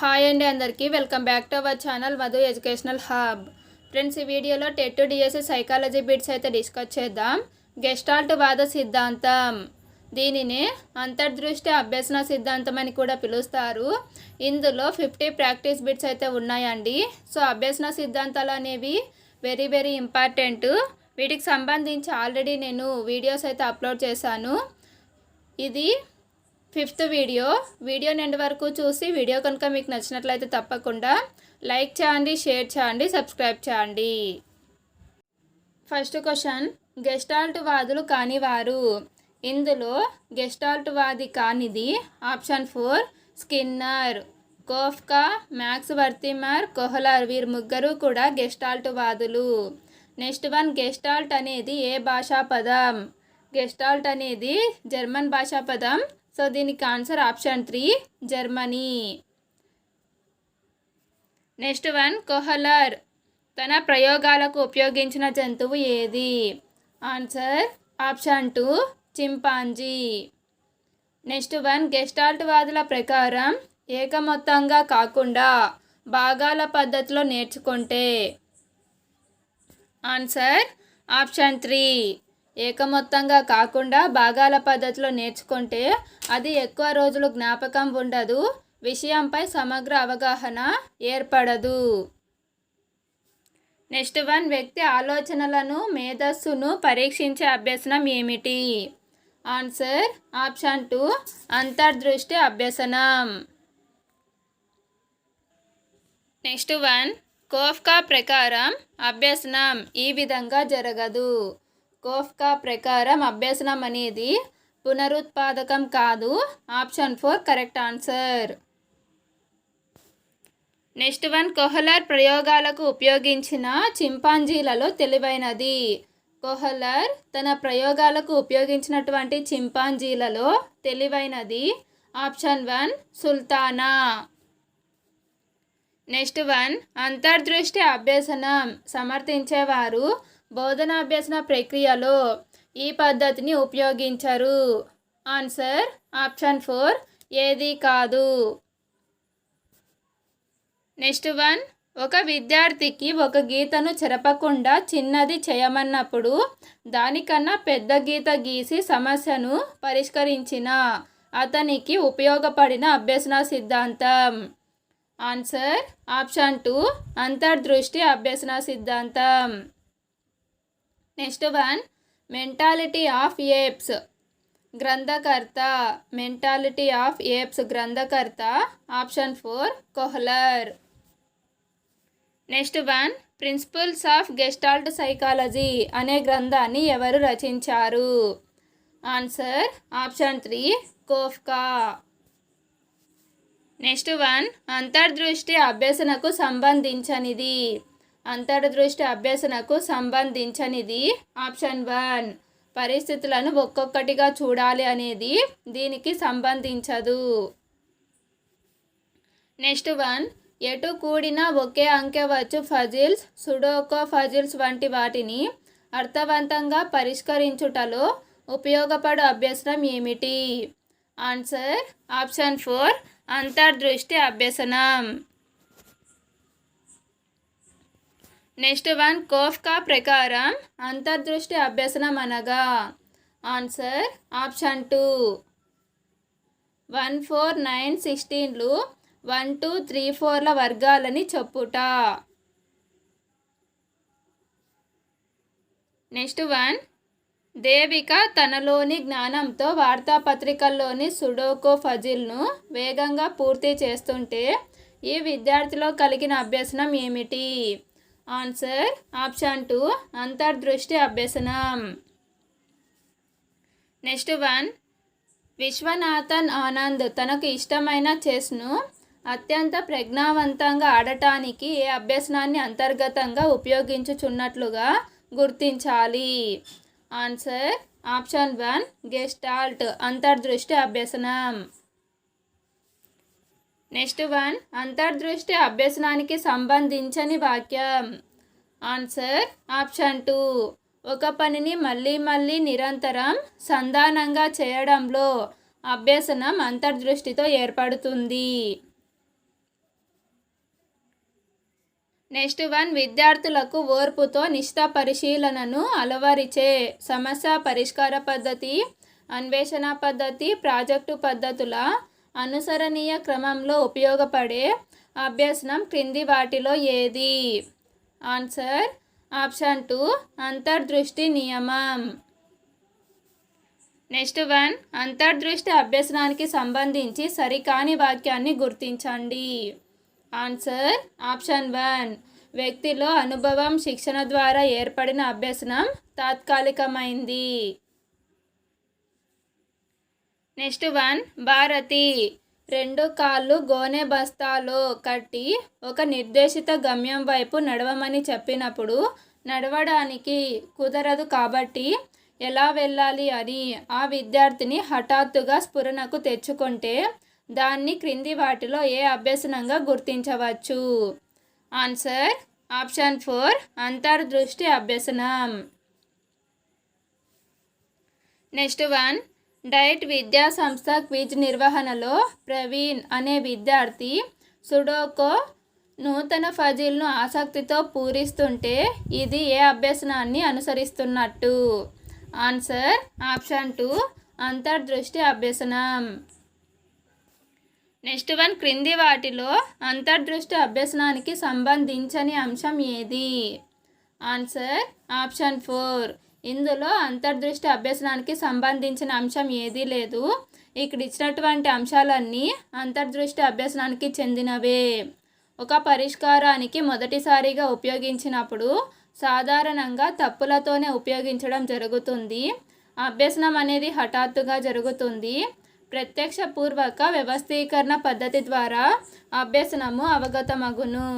Hi అండి అందరికీ. Welcome back to our channel Madhu educational hub. Friends ఈ వీడియోలో టెట్ డిఎస్సి సైకాలజీ బిట్స్ అయితే డిస్కస్ చేద్దాం. గెస్టాల్ట్ వాద సిద్ధాంతం. దీనిని అంతర్దృష్టి అభ్యసన సిద్ధాంతం అని కూడా పిలుస్తారు. ఇందులో ఫిఫ్టీ ప్రాక్టీస్ బిట్స్ అయితే ఉన్నాయండి. సో అభ్యసన సిద్ధాంతాలు అనేవి వెరీ వెరీ ఇంపార్టెంట్. వీటికి సంబంధించి ఆల్రెడీ నేను వీడియోస్ అయితే అప్లోడ్ చేశాను. ఇది ఫిఫ్త్ వీడియో. వీడియో నిండి వరకు చూసి వీడియో కనుక మీకు నచ్చినట్లయితే తప్పకుండా లైక్ చేయండి షేర్ చేయండి సబ్స్క్రైబ్ చేయండి. First question. గెస్టాల్ట్ వాదులు కానివారు. ఇందులో గెస్టాల్ట్ వాది కానిది option four Skinner. Koffka Max Wertheimer Kohler వీరు ముగ్గురు కూడా గెస్టాల్ట్ వాదులు. నెక్స్ట్ వన్ గెస్టాల్ట్ అనేది ఏ భాషా పదం? గెస్టాల్ట్ అనేది జర్మన్ భాషా పదం. సో దీనికి answer option three Germany. Next one Kohler. తన ప్రయోగాలకు ఉపయోగించిన జంతువు ఏది? Answer option two chimpanzee. Next one gestalt వాదుల ప్రకారం ఏకమొత్తంగా కాకుండా భాగాల పద్ధతిలో నేర్చుకుంటే. Answer option three. ఏకమొత్తంగా కాకుండా భాగాల పద్ధతిలో నేర్చుకుంటే అది ఎక్కువ రోజులు జ్ఞాపకం ఉండదు. విషయంపై సమగ్ర అవగాహన ఏర్పడదు. నెక్స్ట్ వన్ వ్యక్తి ఆలోచనలను మేధస్సును పరీక్షించే అభ్యసనం ఏమిటి? ఆన్సర్ ఆప్షన్ టూ అంతర్దృష్టి అభ్యసనం. నెక్స్ట్ వన్ కోఫ్కా ప్రకారం అభ్యసనం ఈ విధంగా జరగదు. కోఫ్కా ప్రకారం అభ్యసనం అనేది పునరుత్పాదకం కాదు. Option four correct answer. Next one Kohler ప్రయోగాలకు ఉపయోగించిన చింపాంజీలలో తెలివైనది. కోహలర్ తన ప్రయోగాలకు ఉపయోగించినటువంటి చింపాంజీలలో తెలివైనది. Option one Sultana. Next one అంతర్దృష్టి అభ్యసనం. సమర్థించేవారు బోధనాభ్యసన ప్రక్రియలో ఈ పద్ధతిని ఉపయోగించరు. ఆన్సర్ ఆప్షన్ ఫోర్ ఏది కాదు. నెక్స్ట్ వన్ ఒక విద్యార్థికి ఒక గీతను చెరపకుండా చిన్నది చేయమన్నప్పుడు దానికన్నా పెద్ద గీత గీసి సమస్యను పరిష్కరించిన అతనికి ఉపయోగపడిన అభ్యసన సిద్ధాంతం. ఆన్సర్ ఆప్షన్ టూ అంతర్దృష్టి అభ్యసన సిద్ధాంతం. Next one mentality of apes గ్రంథకర్త మెంటాలిటీ ఆఫ్ ఏప్స్ గ్రంథకర్త option four Kohler. Next one principles of gestalt psychology అనే గ్రంథాన్ని ఎవరు రచించారు? Answer option three Koffka. Next one అంతర్దృష్టి అభ్యసనకు సంబంధించనిది. అంతర్దృష్టి అభ్యసనకు సంబంధించనిది. ఆప్షన్ వన్ పరిస్థితులను ఒక్కొక్కటిగా చూడాలి అనేది దీనికి సంబంధించదు. నెక్స్ట్ వన్ ఎటు కూడిన ఒకే అంకె వచ్చు ఫజిల్స్ సుడోకో ఫజిల్స్ వంటి వాటిని అర్థవంతంగా పరిష్కరించుటలో ఉపయోగపడు అభ్యసనం ఏమిటి? ఆన్సర్ ఆప్షన్ ఫోర్ అంతర్దృష్టి అభ్యసనం. నెక్స్ట్ వన్ కోఫ్కా ప్రకారం అంతర్దృష్టి అభ్యసనం అనగా answer option two. One four nine సిక్స్టీన్లు one two three ఫోర్ల వర్గాలని చెప్పుట. నెక్స్ట్ వన్ దేవిక తనలోని జ్ఞానంతో వార్తాపత్రికల్లోని సుడోకో ఫజిల్ను వేగంగా పూర్తి చేస్తుంటే ఈ విద్యార్థిలో కలిగిన అభ్యసనం ఏమిటి? ఆన్సర్ ఆప్షన్ టూ అంతర్దృష్టి అభ్యసనం నెక్స్ట్ వన్ విశ్వనాథన్ ఆనంద్ తనకు ఇష్టమైన చెస్ను అత్యంత ప్రజ్ఞావంతంగా ఆడటానికి ఏ అభ్యసనాన్ని అంతర్గతంగా ఉపయోగించుచున్నట్లుగా గుర్తించాలి. ఆన్సర్ ఆప్షన్ వన్ గెస్టాల్ట్ అంతర్దృష్టి అభ్యసనం నెక్స్ట్ వన్ అంతర్దృష్టి అభ్యసనానికి సంబంధించని వాక్యం. Answer option two. ఒక పనిని మళ్ళీ మళ్ళీ నిరంతరం సంధానంగా చేయడంలో అభ్యసనం అంతర్దృష్టితో ఏర్పడుతుంది. నెక్స్ట్ వన్ విద్యార్థులకు ఓర్పుతో నిష్ఠ పరిశీలనను అలవరిచే సమస్య పరిష్కార పద్ధతి అన్వేషణ పద్ధతి ప్రాజెక్టు పద్ధతుల అనుసరణీయ క్రమంలో ఉపయోగపడే అభ్యసనం క్రింది వాటిలో ఏది? ఆన్సర్ ఆప్షన్ టూ అంతర్దృష్టి నియమం. నెక్స్ట్ వన్ అంతర్దృష్టి అభ్యసనానికి సంబంధించి సరికాని వాక్యాన్ని గుర్తించండి. ఆన్సర్ ఆప్షన్ వన్ వ్యక్తిలో అనుభవం శిక్షణ ద్వారా ఏర్పడిన అభ్యసనం తాత్కాలికమైంది. Next one Bharati. రెండు కాళ్ళు గోనె బస్తాలో కట్టి ఒక నిర్దేశిత గమ్యం వైపు నడవమని చెప్పినప్పుడు నడవడానికి కుదరదు కాబట్టి ఎలా వెళ్ళాలి అని ఆ విద్యార్థిని హఠాత్తుగా స్ఫురణకు తెచ్చుకుంటే దాన్ని క్రింది వాటిలో ఏ అభ్యసనంగా గుర్తించవచ్చు? ఆన్సర్ ఆప్షన్ ఫోర్ అంతర్దృష్టి అభ్యసనం. నెక్స్ట్ వన్ డైట్ విద్యా సంస్థ క్విజ్ నిర్వహణలో ప్రవీణ్ అనే విద్యార్థి సుడోకో నూతన ఫజిల్ను ఆసక్తితో పూరిస్తుంటే ఇది ఏ అభ్యసనాన్ని అనుసరిస్తున్నట్టు? ఆన్సర్ ఆప్షన్ టూ అంతర్దృష్టి అభ్యసనం. నెక్స్ట్ వన్ క్రింది వాటిలో అంతర్దృష్టి అభ్యసనానికి సంబంధించని అంశం ఏది? ఆన్సర్ ఆప్షన్ ఫోర్ ఇందులో అంతర్దృష్టి అభ్యసనానికి సంబంధించిన అంశం ఏదీ లేదు. ఇక్కడ ఇచ్చినటువంటి అంశాలన్నీ అంతర్దృష్టి అభ్యసనానికి చెందినవే. ఒక పరిష్కారానికి మొదటిసారిగా ఉపయోగించినప్పుడు సాధారణంగా తప్పులతోనే ఉపయోగించడం జరుగుతుంది. అభ్యసనం అనేది హఠాత్తుగా జరుగుతుంది. ప్రత్యక్ష పూర్వక వ్యవస్థీకరణ పద్ధతి ద్వారా అభ్యసనము అవగతమగును.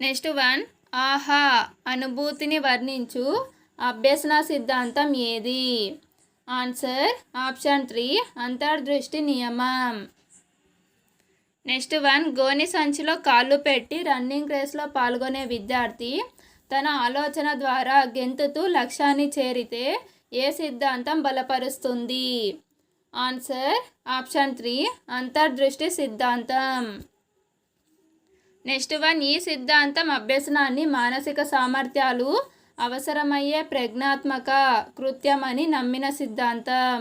Next one. ఆహా అనుభూతిని వర్ణించు అభ్యసన సిద్ధాంతం ఏది? ఆన్సర్ ఆప్షన్ త్రీ అంతర్దృష్టి నియమం. నెక్స్ట్ వన్ గోని సంచిలో కాళ్ళు పెట్టి రన్నింగ్ రేస్లో పాల్గొనే విద్యార్థి తన ఆలోచన ద్వారా గెంతుతూ లక్ష్యాన్ని చేరితే ఏ సిద్ధాంతం బలపరుస్తుంది? ఆన్సర్ ఆప్షన్ త్రీ అంతర్దృష్టి సిద్ధాంతం. నెక్స్ట్ వన్ ఈ సిద్ధాంతం అభ్యసనాన్ని మానసిక సామర్థ్యాలు అవసరమయ్యే ప్రజ్ఞాత్మక కృత్యమని నమ్మిన సిద్ధాంతం.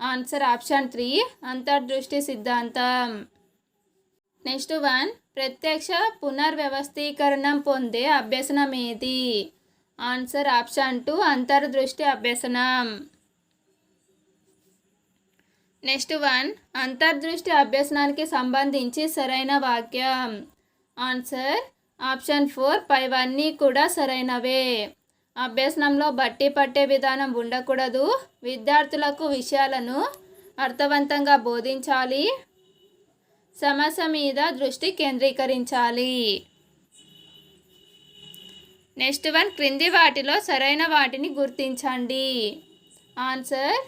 ఆన్సర్ ఆప్షన్ త్రీ అంతర్దృష్టి సిద్ధాంతం. నెక్స్ట్ వన్ ప్రత్యక్ష పునర్వ్యవస్థీకరణం పొందే అభ్యసనం ఏది ఆన్సర్ ఆప్షన్ టూ అంతర్దృష్టి అభ్యసనం. నెక్స్ట్ వన్ అంతర్దృష్టి అభ్యసనానికి సంబంధించి సరైన వాక్యం. ఆన్సర్ ఆప్షన్ ఫోర్ పైవన్నీ కూడా సరైనవే. అభ్యసనంలో బట్టి పట్టే విధానం ఉండకూడదు. విద్యార్థులకు విషయాలను అర్థవంతంగా బోధించాలి. సమస్య మీద దృష్టి కేంద్రీకరించాలి. నెక్స్ట్ వన్ క్రింది వాటిలో సరైన వాటిని గుర్తించండి. ఆన్సర్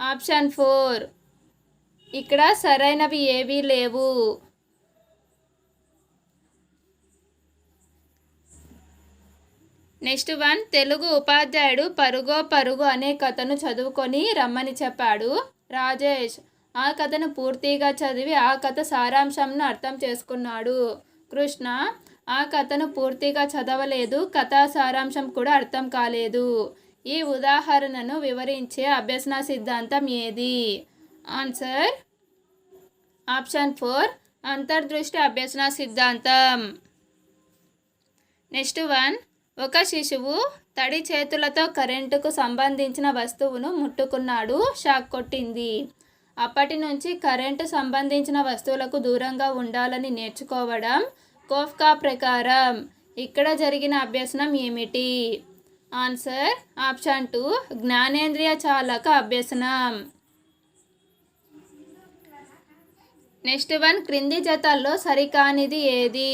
ఆప్షన్ ఫోర్ ఇక్కడ సరైనవి ఏవీ లేవు. నెక్స్ట్ వన్ తెలుగు ఉపాధ్యాయుడు పరుగో పరుగు అనే కథను చదువుకొని రమ్మని చెప్పాడు రాజేష్. ఆ కథను పూర్తిగా చదివి ఆ కథ సారాంశంను అర్థం చేసుకున్నాడు. కృష్ణ ఆ కథను పూర్తిగా చదవలేదు కథా సారాంశం కూడా అర్థం కాలేదు. ఈ ఉదాహరణను వివరించే అభ్యసన సిద్ధాంతం ఏది? ఆన్సర్ ఆప్షన్ ఫోర్ అంతర్దృష్టి అభ్యసన సిద్ధాంతం. నెక్స్ట్ వన్ ఒక శిశువు తడి చేతులతో కరెంటుకు సంబంధించిన వస్తువును ముట్టుకున్నాడు. షాక్ కొట్టింది. అప్పటి నుంచి కరెంటు సంబంధించిన వస్తువులకు దూరంగా ఉండాలని నేర్చుకోవడం కోఫ్కా ప్రకారం. ఇక్కడ జరిగిన అభ్యసనం ఏమిటి? ఆన్సర్ ఆప్షన్ టూ జ్ఞానేంద్రియ చాలక అభ్యసనం. నెక్స్ట్ వన్ క్రింది జతల్లో సరికానిది ఏది?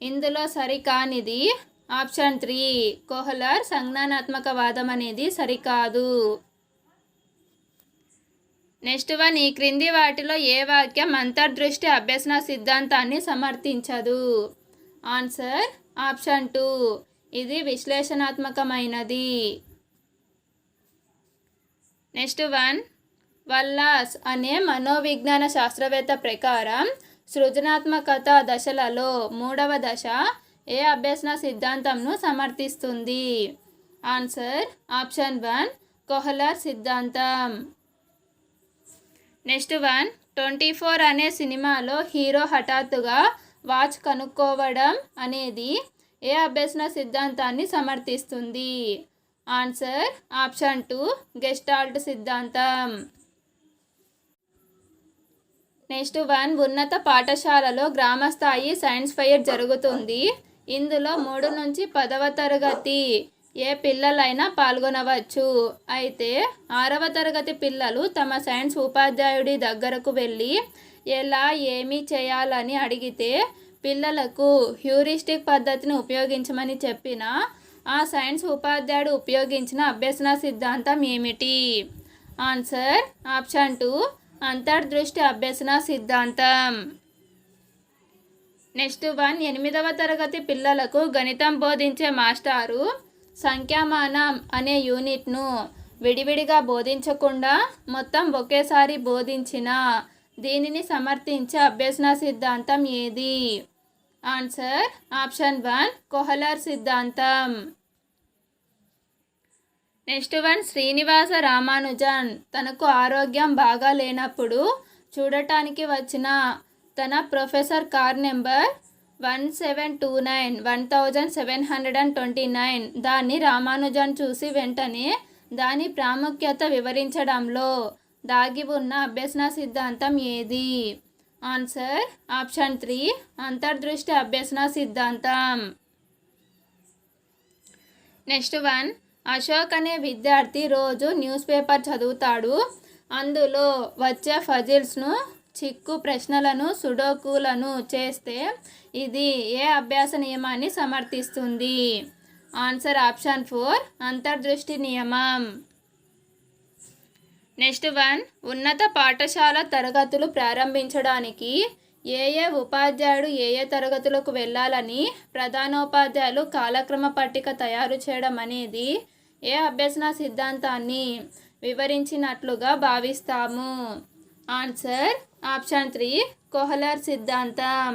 ఇందులో సరికానిది ఆప్షన్ త్రీ కోహ్లర్ సంజ్ఞానాత్మక వాదం అనేది సరికాదు. నెక్స్ట్ వన్ ఈ క్రింది వాటిలో ఏ వాక్యం అంతర్దృష్టి అభ్యసన సిద్ధాంతాన్ని సమర్థించదు? ఆన్సర్ ఆప్షన్ టూ ఇది విశ్లేషణాత్మకమైనది. నెక్స్ట్ వన్ వల్లాస్ అనే మనోవిజ్ఞాన శాస్త్రవేత్త ప్రకారం సృజనాత్మకత దశలలో మూడవ దశ ఏ అభ్యసన సిద్ధాంతంను సమర్థిస్తుంది? ఆన్సర్ ఆప్షన్ వన్ కొహలర్ సిద్ధాంతం. నెక్స్ట్ వన్ ట్వంటీ ఫోర్ అనే సినిమాలో హీరో హఠాత్తుగా వాచ్ కనుక్కోవడం అనేది ఏ అభ్యసన సిద్ధాంతాన్ని సమర్థిస్తుంది? ఆన్సర్ ఆప్షన్ టూ గెస్టాల్ట్ సిద్ధాంతం. నెక్స్ట్ వన్ ఉన్నత పాఠశాలలో గ్రామస్థాయి సైన్స్ ఫెయిర్ జరుగుతుంది. ఇందులో మూడు నుంచి పదవ తరగతి ఏ పిల్లలైనా పాల్గొనవచ్చు. అయితే ఆరవ తరగతి పిల్లలు తమ సైన్స్ ఉపాధ్యాయుడి దగ్గరకు వెళ్ళి ఎలా ఏమి చేయాలని అడిగితే పిల్లలకు హ్యూరిస్టిక్ పద్ధతిని ఉపయోగించమని చెప్పిన ఆ సైన్స్ ఉపాధ్యాయుడు ఉపయోగించిన అభ్యసన సిద్ధాంతం ఏమిటి? ఆన్సర్ ఆప్షన్ టూ అంతర్దృష్టి అభ్యసన సిద్ధాంతం. నెక్స్ట్ వన్ ఎనిమిదవ తరగతి పిల్లలకు గణితం బోధించే మాస్టారు సంఖ్యామానం అనే యూనిట్ను విడివిడిగా బోధించకుండా మొత్తం ఒకేసారి బోధించిన దీనిని సమర్థించే అభ్యసన సిద్ధాంతం ఏది? ఆన్సర్ ఆప్షన్ వన్ కొహలర్ సిద్ధాంతం. నెక్స్ట్ వన్ శ్రీనివాస రామానుజన్ తనకు ఆరోగ్యం బాగా లేనప్పుడు చూడటానికి వచ్చిన తన professor car number one seven two nine one thousand seven hundred and twenty nine దాన్ని రామానుజన్ చూసి వెంటనే దాని ప్రాముఖ్యత వివరించడంలో దాగి ఉన్న అభ్యసన సిద్ధాంతం ఏది? ఆన్సర్ ఆప్షన్ త్రీ అంతర్దృష్టి అభ్యసన సిద్ధాంతం. నెక్స్ట్ వన్ అశోక్ అనే విద్యార్థి రోజు న్యూస్ పేపర్ చదువుతాడు. అందులో వచ్చే ఫజిల్స్ను చిక్కు ప్రశ్నలను సుడోకులను చేస్తే ఇది ఏ అభ్యాస నియమాన్ని సమర్థిస్తుంది? ఆన్సర్ ఆప్షన్ ఫోర్ అంతర్దృష్టి నియమం. నెక్స్ట్ వన్ ఉన్నత పాఠశాల తరగతులు ప్రారంభించడానికి ఏ ఏ ఉపాధ్యాయుడు ఏ ఏ తరగతులకు వెళ్ళాలని ప్రధానోపాధ్యాయులు కాలక్రమ పట్టిక తయారు చేయడం అనేది ఏ అభ్యసన సిద్ధాంతాన్ని వివరించినట్లుగా భావిస్తాము? ఆన్సర్ ఆప్షన్ త్రీ కోహలర్ సిద్ధాంతం.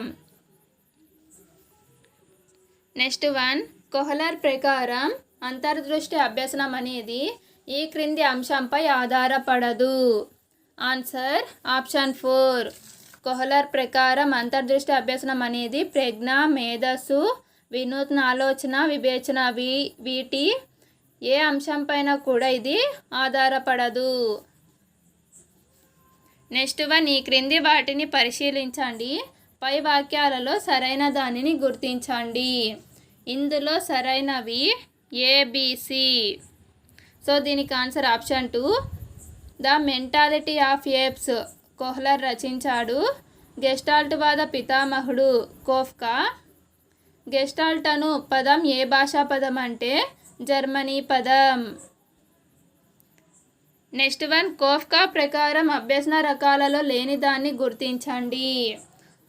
నెక్స్ట్ వన్ కొహలర్ ప్రకారం అంతర్దృష్టి అభ్యసనం అనేది ఈ క్రింది అంశంపై ఆధారపడదు. ఆన్సర్ ఆప్షన్ ఫోర్ కోహలర్ ప్రకారం అంతర్దృష్టి అభ్యసనం అనేది ప్రజ్ఞ మేధస్సు వినూత్న ఆలోచన వివేచన వీ వీటి ఏ అంశంపైన కూడా ఇది ఆధారపడదు. నెక్స్ట్ వన్ ఈ క్రింది వాటిని పరిశీలించండి. పై వాక్యాలలో సరైన దానిని గుర్తించండి. ఇందులో సరైనవి ఏబిసి సో దీనికి answer option two the mentality of apes Kohler రచించాడు. గెస్టాల్ట్వాద పితామహుడు కోఫ్కా. గెస్టాల్ట్ అను పదం ఏ భాషా పదం అంటే? జర్మనీ పదం. నెక్స్ట్ వన్ కోఫ్కా ప్రకారం అభ్యసన రకాలలో లేని దాన్ని గుర్తించండి.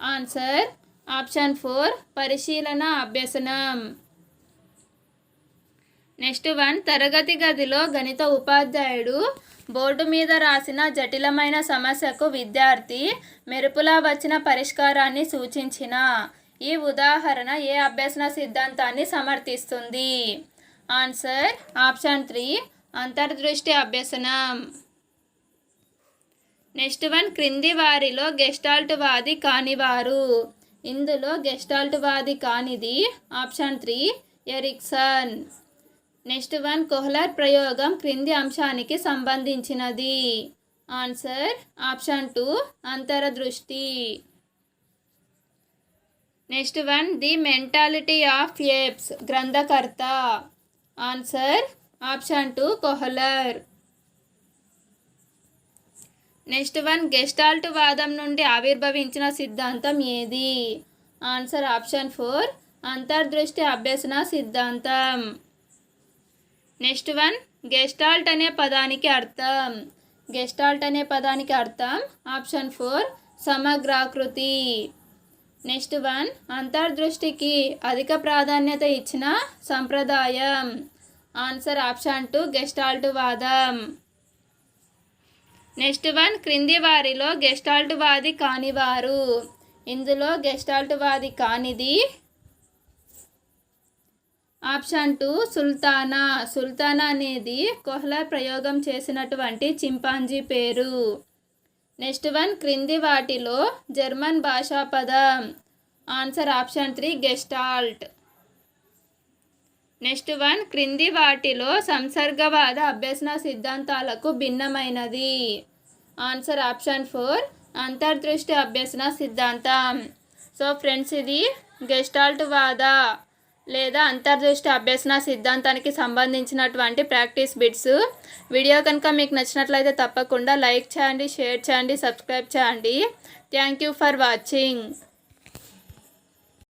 ఆన్సర్ ఆప్షన్ ఫోర్ పరిశీలన అభ్యసనం. నెక్స్ట్ వన్ తరగతి గదిలో గణిత ఉపాధ్యాయుడు బోర్డు మీద రాసిన జటిలమైన సమస్యకు విద్యార్థి మెరుపులా వచ్చిన పరిష్కారాన్ని సూచించిన. ఈ ఉదాహరణ ఏ అభ్యసన సిద్ధాంతాన్ని సమర్థిస్తుంది? ఆన్సర్ ఆప్షన్ త్రీ అంతర్దృష్టి అభ్యసనం. నెక్స్ట్ వన్ క్రింది వారిలో గెస్టాల్ట్ వాది కానివారు. ఇందులో గెస్టాల్ట్ వాది కానిది option three Erikson. Next one Kohler ప్రయోగం క్రింది అంశానికి సంబంధించినది. Answer option two అంతరదృష్టి. Next one the mentality of apes గ్రంథకర్త. Answer option two Kohler. Next one gestalt వాదం నుండి ఆవిర్భవించిన సిద్ధాంతం ఏది? ఆన్సర్ ఆప్షన్ ఫోర్ అంతర్దృష్టి అభ్యసన సిద్ధాంతం. నెక్స్ట్ వన్ గెస్టాల్ట్ అనే పదానికి అర్థం. గెస్టాల్ట్ అనే పదానికి అర్థం. ఆప్షన్ ఫోర్ సమగ్రాకృతి. నెక్స్ట్ వన్ అంతర్దృష్టికి అధిక ప్రాధాన్యత ఇచ్చిన సంప్రదాయం. ఆన్సర్ ఆప్షన్ టూ గెస్టాల్ట్ వాదం. నెక్స్ట్ వన్ క్రింది వారిలో గెస్టాల్ట్ వాది కానివారు. ఇందులో గెస్టాల్ట్ వాది కానిది ఆప్షన్ టూ సుల్తానా. సుల్తానా అనేది కోహ్లర్ ప్రయోగం చేసినటువంటి చింపాంజీ పేరు. నెక్స్ట్ వన్ క్రింది వాటిలో జర్మన్ భాషా పదం. Answer option three gestalt. Next one క్రింది వాటిలో సంసర్గవాద అభ్యసన సిద్ధాంతాలకు భిన్నమైనది. ఆన్సర్ ఆప్షన్ ఫోర్ అంతర్దృష్టి అభ్యసన సిద్ధాంతం. సో ఫ్రెండ్స్ ఇది గెస్టాల్ట్ వాద లేదా అంతర్దృష్టి అభ్యసన సిద్ధాంతానికి సంబంధించినటువంటి ప్రాక్టీస్ బిట్స్. వీడియో కనుక మీకు నచ్చినట్లయితే తప్పకుండా లైక్ చేయండి షేర్ చేయండి సబ్స్క్రైబ్ చేయండి. Thank you for watching.